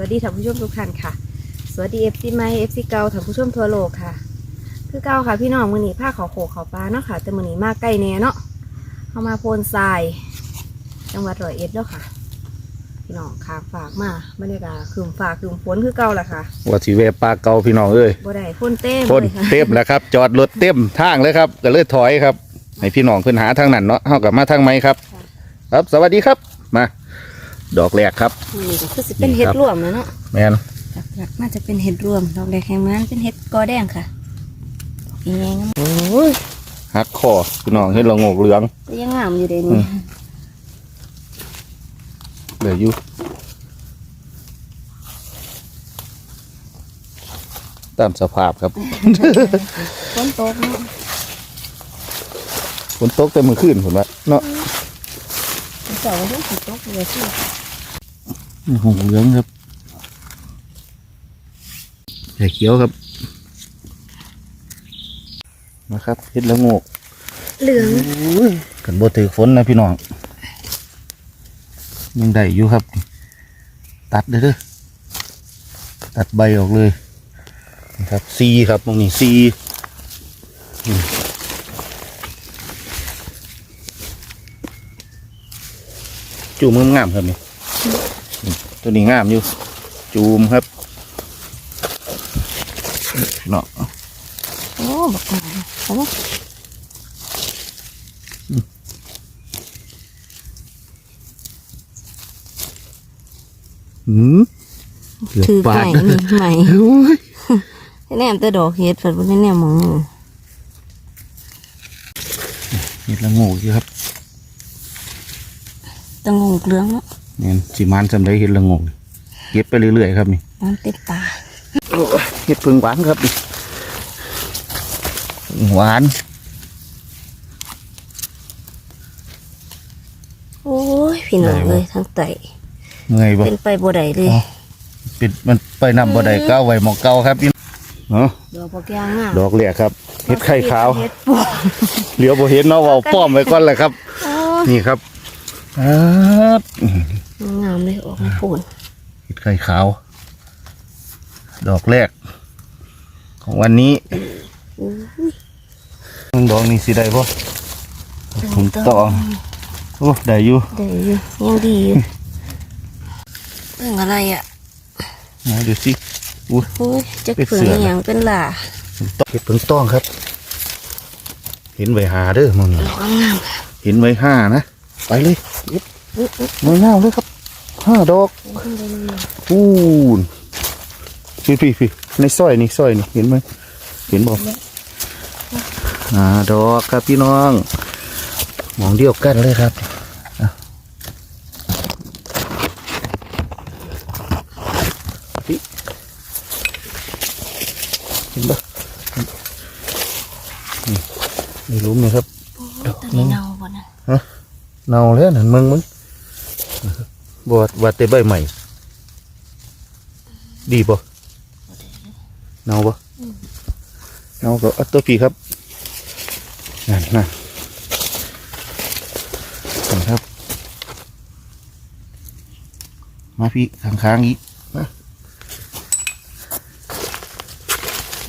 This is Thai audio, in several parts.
วัสดีท่านผู้ชมทุกท่านค่ะ สวัสดีเอฟซีไมเอฟซีเกาท่านผู้ชมทั่วโลกค่ะ คือเก้าค่ะพี่น้องมือนี้ผ้าเขาโขกเขาปลาเนาะค่ะ แต่มือนี้มาใกล้แน่เนาะเข้ามาโพนทราย จังหวัดร้อยเอ็ดแล้วค่ะ พี่น้องขากฝากมาบรรยากาศคืมฝากคืมฝนคือเก่าแหละค่ะว่าสิเวปลาเก่าพี่น้องเอ้ยบ่ได้พ่นเต้มพ่นเลยค่ะเต็มแล้วครับ จอดรถเต็มทางเลยครับก็เลยถอยครับให้พี่น้องขึ้นหาทางนั้นเนาะเฮากับมาทางไหมครับ ครับสวัสดีครับมา ดอกแรกครับนี่ก็คือสิเป็นเห็ดรวมแล้วเนาะแมนหลักๆน่าจะเป็นเห็ดรวมดอกแดงแข็งมันเป็นเห็ดกอแดงค่ะอีแงงโอ้ยหักคอพี่น้องเห็นละโงกเหลืองก็ยังงามอยู่เดี๋ยวอืนี้มเหลืออยู่ตามสภาพครับฝนตกเนาะฝนตกแต่เมื่อคืนผมว่าเนาะเสาร์วันที่ฝนตกเลยสิ หงเหลืองครับใส่เขียวครับ นะครับเห็ดละโงกเหลืองกันบ่ถือฝนนะพี่น้องยังได้อยู่ครับ ตัดเด้อเด้อตัดใบออกเลยนะครับซีครับตรงนี้ซีอืมจูมงามๆครับนี่อืม ตัวนี้งามอยู่ จูมครับเนาะโอ้บอกมาโอ้หืมเกือบถือปาใหดม่นี่ใหม่โอ้ยแนมแต่ดอกเห็ดฝันว่าแนมมองเห็ดละโงกอยู่ครับตังงเหลืองเนาะ เนี่ยสิมันจำได้เห็ดละโงกเก็บไปเรื่อยๆครับนี่มันเต็มตาเห็ดพึ่งหวานครับนี่หวาน โอ้ยพี่น้องเลยทั้งไตเมื่อยบ่เป็นไปบ่ได้เลยอ๋อปิดมันไปนำบ่ได้ก้าวไว้หมองเก่าครับพี่เนาะดอกบอกยางงามดอกเหลียครับเห็ดไข่ขาวเห็ดปวกเหลียวบ่เห็นเนาะเว่าป้อมไว้ก่อนเลยครับโอ้ยนี่ครับ อ่าอื้อหืองามเลยออกมาปูนเห็ดไข่ขาว ดอกแรก ของวันนี้อู้ยดอกนี้สิได้บ่ผมตองโอ้ได้อยู่ได้อยู่ยังดีอยู่เรื่องอะไรอะมาดูสิอุ้ยโอ้ยจะเป็นเผือเสืออหย่างเป็นหล่าเห็ดเพิ่งต้องครับ เห็นไว้หาเด้อมึงดอกงามค่ะเห็นไว้ห้านะ ไปเลยเอ็ดอุ๊ยอุ๊ยน้อยเน่าเลยครับห้าดอกขึ้นไปเลยพูนพี่พี่พี่ในซอยนี่ซอยนี่เห็นไหมเห็นบอกอ่าดอกครับพี่น้องมองเดียวกันเลยครับอะพี่เห็นปะนี่นี่รู้ไหมครับ ดอกนี้เน่าบ่นะ เน่าแล้วนั่นมึงมึงบวชวัดเตใบใหม่ ดีป่เน่าป่เน่าก็เอัตตัวพี่ครับนั่นนั่นนั่นครับ มาพี่ข้างๆอีกมา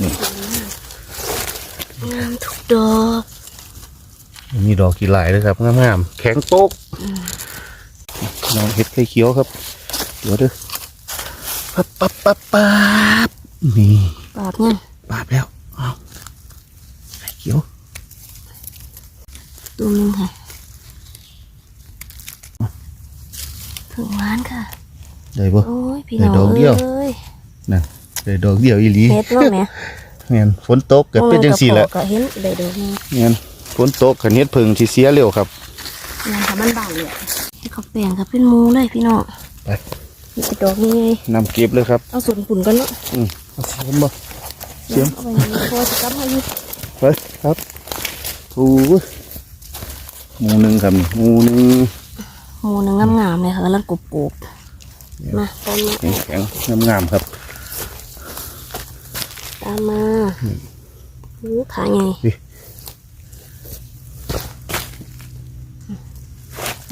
นี่งามทุกดอก มีดอกกี่หลายเลยครับงามๆแข็งโป๊กน้องเห็ดไข่เขียวครับเดี๋ยวเด้อปั๊บปั๊บปั๊บปั๊บนี่ปาบเนี่ยปาบแล้วเอาไข่เขียวตัวหนึงค่ะผึ่งหวานค่ะได้ปะโอ้ยพี่ได้น้องดอกเดียวเอ้ยนั่นได้ดอกเดียวอีหลีเฮ็ดว่าแหม่เงี้ยฝนตกก็เป็นจังสี่แหละก็เห็นได้ดอกนึงเงี้ย ฝนตกขันเฮ็ดเพิงที่เสียเร็วครับงานทำมันบางเลยให้เขาแปลงค่ะเป็นหมูเลยพี่น้องไปนี่เป็นดอกนี้นำเก็บเลยครับเอาส่วนปุ่นกันเนาะอืมเอาเสียมบ่เสียมเอาไปนี่พอจะกลับมาอยู่ไปครับโอ้ยหมูหนึ่งครับนี่หมูหนึ่งหมูหนึงงามๆเลยค่ะกำลังกรุบๆมาตามมาแข็งแข็งงามงามๆครับ ตามมาโอ้ขาให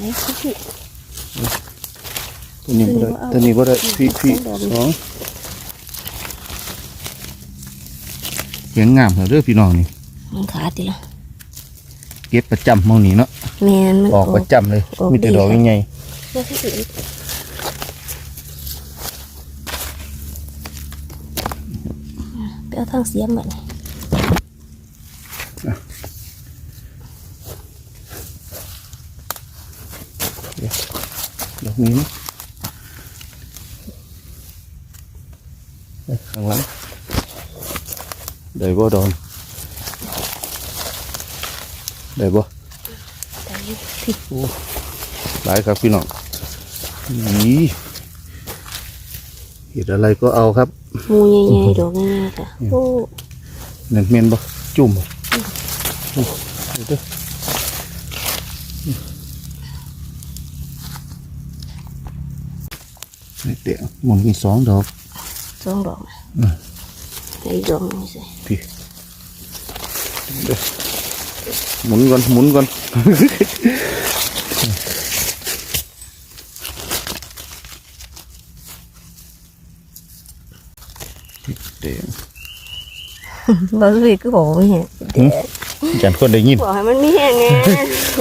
ญ่ดิไหนพี่ตัวนี้บ่ได้ตัวนี้บ่ได้พี่พี่สองเขียงงามเหรอเด้อพี่น้องนี่มันขาติละเก็บประจำหมองนี้เนาะแมนมันออกประจำเลยออกมีแต่ดอกดีค่ะใหญ่เพื่อที่สุดไปเอาทางเสียมแบบนี้ ๆดอกนี้เนาะเอ้ยข้างหลังได้บ่ดอนได้บ่แต่อยู่พี่หลายครับพี่น้องนี่เห็ดอะไรก็เอาครับหมูใหญ่ๆดอกง่ายๆค่ะโอ้นั่นเมนบ่จุ่มบ่อืมเดี๋ย เด้อนี่เตะหมุนมีสองดอกสองดอกอืมไอ้ดอกนี่สิพี่เด้อหมุนก่อนหมุนก่อนเตะบางทีก็บอกว่าไม่เห็นจันคนได้ยินบอกให้มันไม่แห้งไง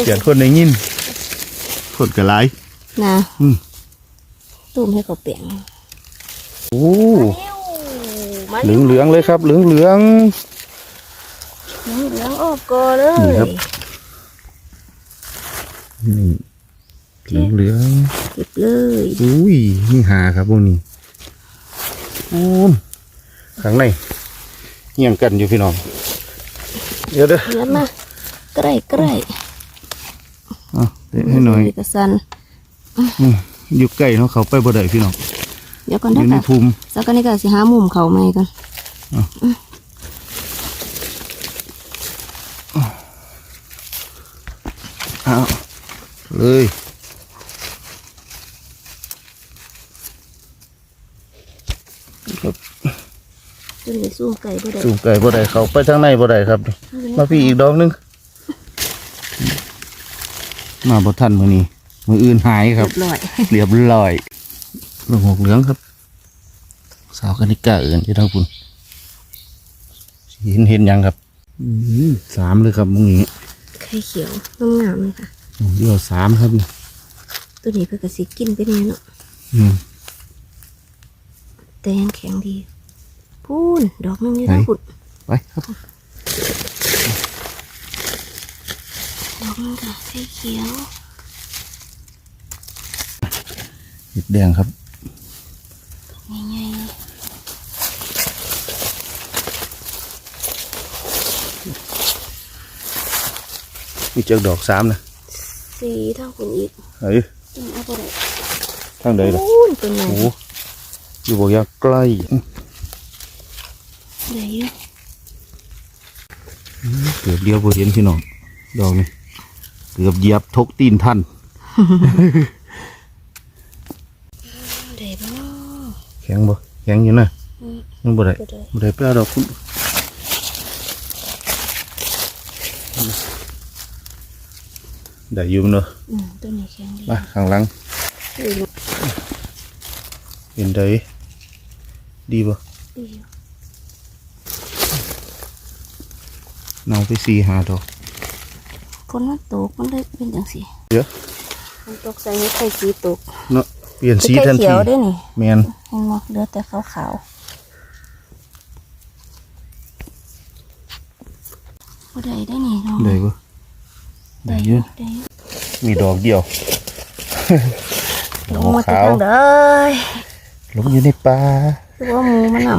จันคนได้ยินคนกระไรนะอืม ตุ้มให้เขาเปลี่ยนโอ้มาเหลืองเหลืองๆเลยครับเหลืองเหลืองเหลืองเหลืองออกกอเลนี่ยครับๆนี่เหลืองเหลืองเก็บเลยๆอุ้ยนี่หาครับพวกนี้โอ้มข้างในเงียงกันอยู่พี่น้องเดี๋ยวเด้อเลี้ยมาใกล้ใกล้เอาเตะให้หน่อยกระสันอืม อยู่ใกล้เนาะเขาไปบ่ได้พี่น้องเดี๋ยวก่อนอได้ยู่ในค่ะภูมิ สักกันนี้ก็สิหามุมเขาใหม่กันอ้าวเลยจนได้สู้ไก่บ่ได้สูงไก่บ่ได้เขาไปทางในบ่ได้ครับ มาพี่อีกดอกหนึงมาบ่ทันมื้อนี้ มื้ออื่นหายครับ เรียบร้อยเรียบร้อยลูกหกเหลืองครับ สาวกันิกาเอื่นที่ทางคุณเห็นเห็นยังครับอืมสามเลยครับมึงนี้ไข่เขียวงามๆเลยค่ะเดียวสามครับนี่ตัวนี้เพื่อกสิกินไปแน่เนาะอืมแต่ยังแข็งดี พูนดอกนึงนี่นะไหนพุดไปครับดอกนึงค่ะไข่เขียว เห็ดแดงครับใหญ่มีเจอดอกสามนะๆสีเท่าคุณอีกเฮ้ยอืมเอาไปเลยทางใดล่ะพูนตัวไหนโอ้โหอยู่บอกอยากใกล้อื้อเดี๋ยวอยู่เกือบเดียวบ่เห็นพี่น้องดอกนี่เกือบเหยียบทกตีนท่าน เดี๋ยวบ่ แข็งบ่แข็งอยู่นะอืมยังบ่ได้บ่ได้บ่ได้ไปเอาดอกคุณได้อยุ่มเนอะอืมตัวนี้แข็งดีมาข้างหลังดีอยู่เห็นได้ดีบ่ดีอยู่เนาไปสี่หาดอกฝนมันตกมันเลยเป็นจังซี่เดี๋ยวมันตกใส่ให้ไข่สีตกเนาะ เปลี่ยนสีไข่ทันเขีทียวด้วยนี่แมนเห็นบ่เหลือแต่ขาวขาวๆบ่ได้ได้นี่เนาะได้บ่ได้ได้ออยู่ยู่ได้อยู่มีดอกเดียวดลองกมาที่ขาวทางเด้อลงอยู่ในป่าคือว่าหมูมันน่ะ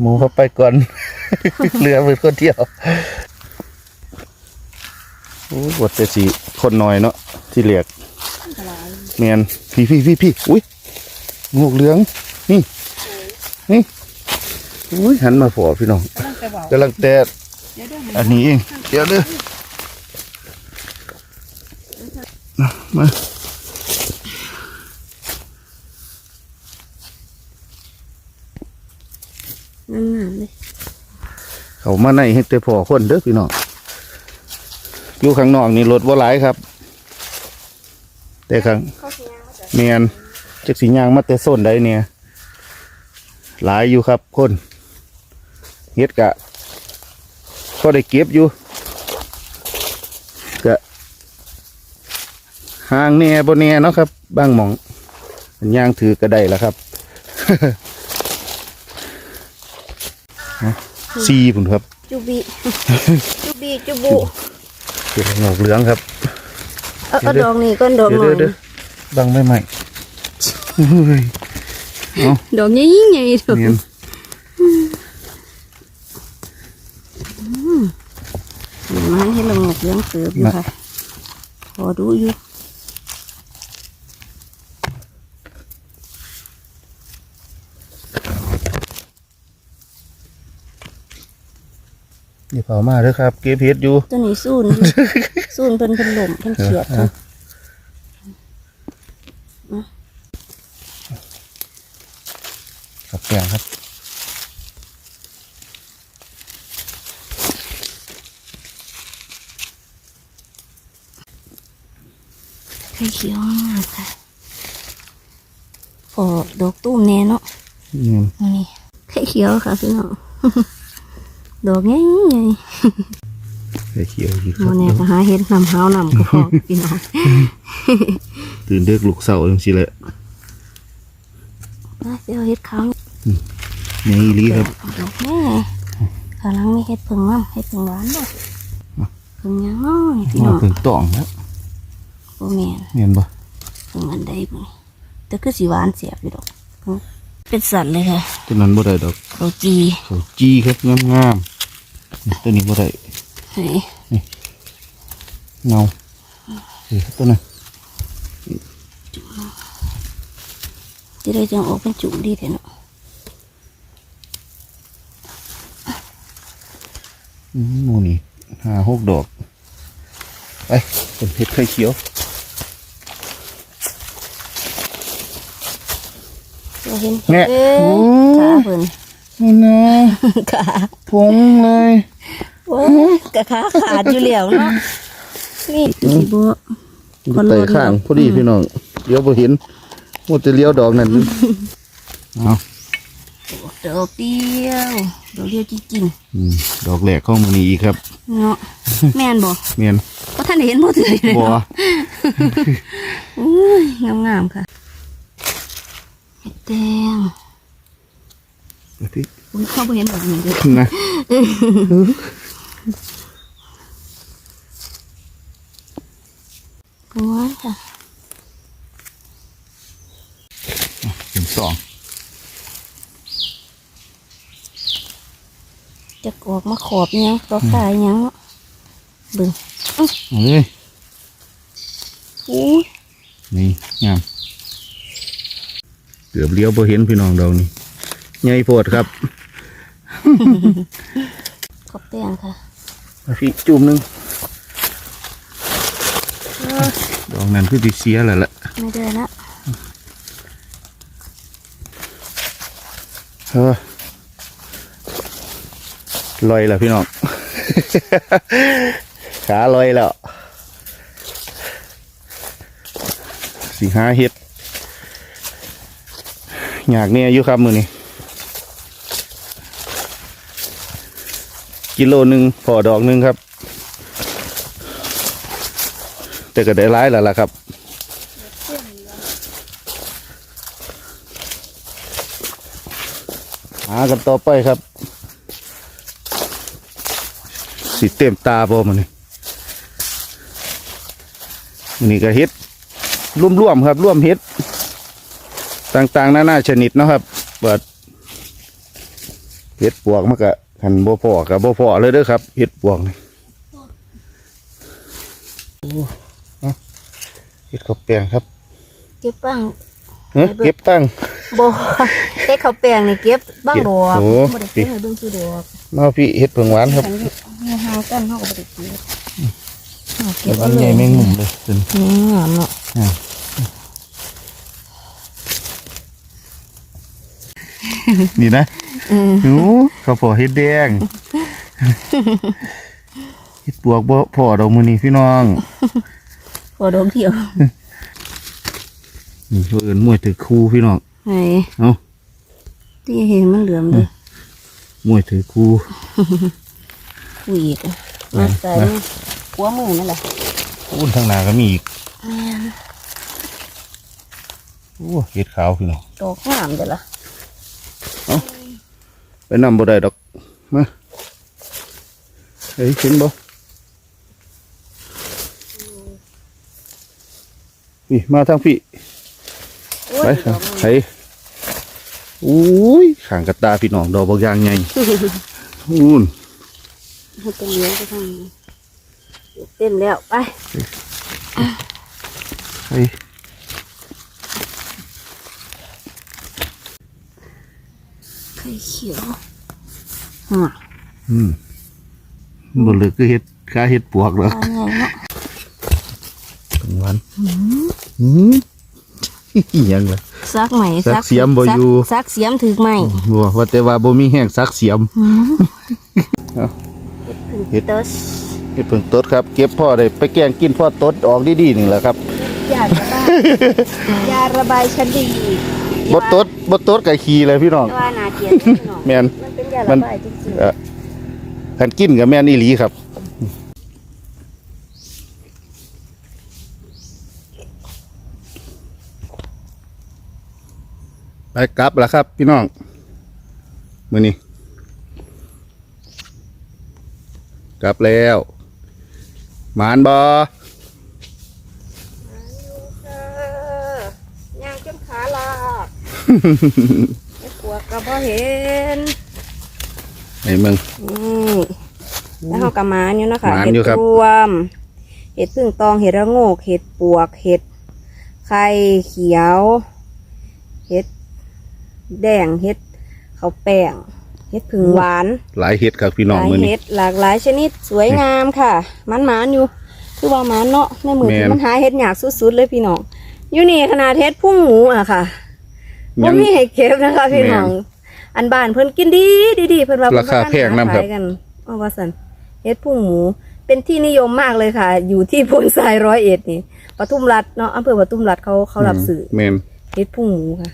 หมูเข้าไปก่อนเหลือเป็นคนเดียวโอ้บทแต่สีคนน้อยเนาะที่เหลียก แมนพี่พี่พี่พี่อุ้ยงูเหลือง นี่ นี่อุ้ยหันมาพอพี่น้องกำลังแตะอันนี้เองเดี๋ยวเด้อมางามๆเลยขเขามาในเฮ็ดแต่พอคนเด้อพี่น้องอยู่ข้างนอกนี่รถว่าหลายครับ แต่ข้างเขาสิย่างมาจากเมียนจักสียางมาแต่ส้นใดเนี่ย หลายอยู่ครับคนเฮ็ดกะก็ได้เก็บอยู่กะห่างแน่บนแน่เนาะครับบางหมองมันย่างถือก็ได้แล้วครับฮะซีผุนครับจูบีจูบีจูบุเป็นหงอกเหลืองครับ เอาเอาดอกนี่ก้อนดอกเดี๋ยวหน่อเดี๋ยยวเดี๋ยวบังไม่ไหมเฮ้ยเอาดอกใหญ่ๆใหญ่ดอกเนียนเห็นไหมให้ลงหมกเลี้ยงเสืออยู่ค่ะพอดูอยู่ นี่เผามาเด้อครับ เก็บเพชรอยู่ตัวนี้สูนอยู่สูนเพิ่นเพิ่นหล่มเพิ่นเขียดค่ะกับแกงครับไข่เขียวมากค่ะพอดอกตุ้มแน่เนาะเนียนอันนี่ไข่เขียวค่ะพี่น้อง ดอกใหญ่ใหญ่ไข่เขียวดีคโมรับแน่ก็หาเห็ดนำเฮานำก็พอพี่น้องตื่นเด็กลูกเสาจังสิแหละไปเดี๋ยวเห็ดขาวนี่อีหลีครับดอกแม่กำลังมีเห็ดเพิ่งน้ำเห็ดเพิ่งหวานบ่เพิ่งหยังน้อยพี่มาน้องเพิ่งตองแล้วโอ้แม่นเนียนบ่เพิ่งอันใดบ่นี่แต่คือสีหวานเสียบอยู่ดอกเป็นสัตว์เลยค่ะตัวนั้นบ่ได้ดอกเขาจีเขาจี้ครับงามงามๆนี่ ตัวนี้บ่ได้เฮ้ยเงาเฮ้ยตัวนั้นจะได้จังออกเป็นจุ่มดีเถอะเนาะอืมหมูนี่ห้าหกดอกไปเป็นเห็ดไข่เขียวเราเห็นแง่เอ๊ะโอ้ขาเพิ่น นี่นะขาพงเลยโอ้ยกะขาขาดอยู่แล้วเนาะนี่ตัวสีบัวคนไต่รถข้างเนาะพอดีพี่น้องเลี้ยวบ่เห็นหมดแต่เลี้ยวดอกนั่นเอาดอกเดียวดอกเดียวจริงอืมดอกแหลกของมันนี้อีกครับๆเนาะแม่นบ่เมียนก็ท่านได้เห็นบ่เถื่อยเลยบัวเนาะอุ้ยงามๆค่ะเห็ดแดง ที่อุ้ยเข้าไปเห็นแบบนี้เลยนะกล้วยค่ะเป็นสองจะออกมาขอบหยังตัวกายหยังเนาะเบึงเอ้ยอุ้ยนี่งามเกือบเลี้ยวบ่เห็นพี่น้องเรานี่ ใหญ่โพดครับขอบแป้งค่ะมาพี่จุ่มหนึงเออดอกนั้นคือติเสียแล้วล่ะไม่ได้ละเออลอยแล้วพี่น้อง ขาลอยแล้วสีห้าเฮ็ดอยากเนี่ยอยู่ครับมือนี้ กิโลหนึ่งพอดอกหนึ่งครับ แต่ก็ได้ร้ายแล้วล่ะครับหากันต่อไปครับสีเต็มตาพอมันนี่นี่ก็เฮ็ดร่วมๆครับร่วมเฮ็ด ต่างๆนานาชนิดนะครับเปิดเฮ็ดปวกมันก็ ขันบ่พอกับบ่พอเลยเด้อครับเฮ็ดปวกนี่โอ้เอาเฮ็ดข้าวแปลงครับ เก็บบ้างเฮ้ยเก็บตั้งบ่เฮ็ดข้าวแป้งนี่เก็บบ้างเก็บดอกโอ้บ่ได้เก็บให้เบิ่งคือดอกมาพี่เฮ็ดเผิงหวานครับฉันอยู่ห่างกันเฮาก็บ่ได้เก็บเอาเก็เก็บบเอาอันเลใหญ่ยแมงมุมเลยเป็นนี่งามเนาะนี่นะเออ หนูข้าวโพดเฮ็ดแดงเฮ็ดปวกบ่พอดอกมื้อนี้พี่น้องพอดอกเดียวนี่เอิ้นมวยถือคู่พี่น้องไหนเอ้าที่เห็นมันเหลือมเลยมวยถือคู่คุยอีกอะมาใส่หัวมือนั่นแหละอุ้นทางหน้าก็มีอีกโอ้เฮ็ดขาวพี่น้องดอกงามเดี๋ยวละ ไปนำบ่ได้ดอกมาเฮ้ยเห็นบ่พี่มาทางพี่โอ้ไปยดอกไปอุ้ยขางกระตาพี่น้องดอกบางอย่างไงอุ้นมันเป็นเลี้ยงไปทางนี้เต็มแล้วไปไป ไข่เขียวหัวอืมบ่เหลือก็เฮ็ดขาเฮ็ดปวกหรอกเอาไงเนาะกลางวันอืมอิหยังล่ะ ซักใหม่ซักเสียมบ่อยู่ ซักเสียมถึกใหม่บ่ว่าแต่ว่าบ่มีแห้งซักเสียมเฮ็ดเติร์สเฮ็ดเพิ่งตดครับ เก็บพ่อได้ไปแกงกินพ่อตดออกดีๆนี่แหละครับยาระบายยาระบายชั้นดีบ่ตดบ่ตดกับขี้เลยพี่น้อง แต่ว่านา เทียนพี่น้องแม่นมันเป็นยาระบายจริงเอ่อคันกินกับแม่นอีหลีครับ ไปกลับแล้วครับ พี่น้อง มือนี้กลับแล้วหมานบอๆเออย่างจนขาลากไอ้ป วกก็บ่เห็นไอ้มึง นี่แล้วเขากระมานอยู่เนาะคะหมานเห็ดอยู่ครับ รวม เห็ดพึ่งตองเห็ดระโงก เห็ดปวก เห็ดไข่เขียว เห็ดแดงเห็ดข้าวแป้งเห็ดพึ่งหวาน หลายเห็ดครับพี่น้องหลายมือนี้ เห็ดหลากหลายชนิดสวยงามค่ะมันหมานอยู่ คือว่าหมานเนาะในมือแม่ที่นมันหาเห็ดหยากสุดๆเลยพี่น้องอยู่นี่ขนาดเห็ดพุ่งหมูอะค่ะ ยับ่งมีให้เก็บนะคะพี่น้อง อันบ้านเพิ่นกินดีดีดีเพิ่นว่าราคาแพงนำครับ ขายกันเอาว่าซั่นเฮ็ดพุ่งหมู เป็นที่นิยมมากเลยค่ะ อยู่ที่โพนทรายร้อยเอ็ดนี่ปทุมรัฐเนาะอำเภอปทุมรัฐเขาเขารับซื้อแมนเฮ็ดพุ่งหมูค่ะ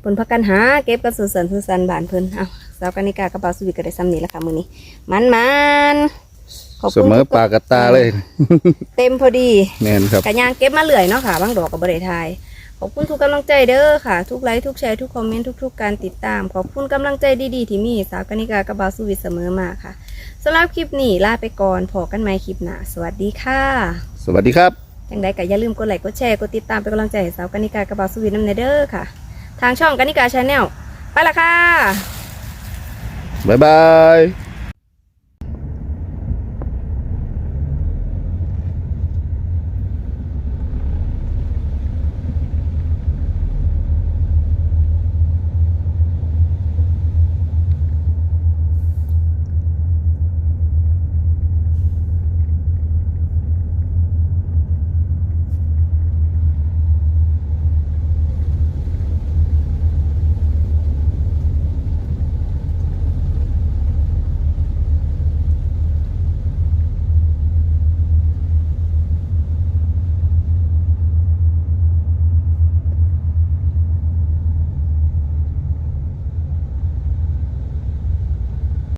เพิ่นพักกันหาเก็บกันสุดสันสุดสันบ้านเพิ่นเอ้าสาวกานิกากระเป๋าสวิตก็ได้ซ้ำนี้แล้วค่ะมื้อนี้มันมันๆขอบเสคุณมอปากกบตาเลย เต็มพอดี แมนครับ กะย่างเก็บมาเรื่อยเนาะค่ะบางดอกกับบริทาย ขอบคุณทุกกำลังใจเด้อค่ะ ทุกไลค์ทุกแชร์ทุกคอมเมนต์ทุก ๆ การติดตาม ขอบคุณกำลังใจดีๆ ที่มีสาวกนิกากระบาสุวิทย์เสมอมาค่ะสำหรับคลิปนี้ลาไปก่อนพอกันใหม่คลิปหน้าสวัสดีค่ะสวัสดีครับยังไงก็อย่าลืมกดไลค์กดแชร์กดติดตามเป็นกำลังใจให้สาวกนิกากระบาสุวิทย์น้ำเนเด้อค่ะ ทางช่องกนิกาชาแนลไปละค่ะบ๊ายบาย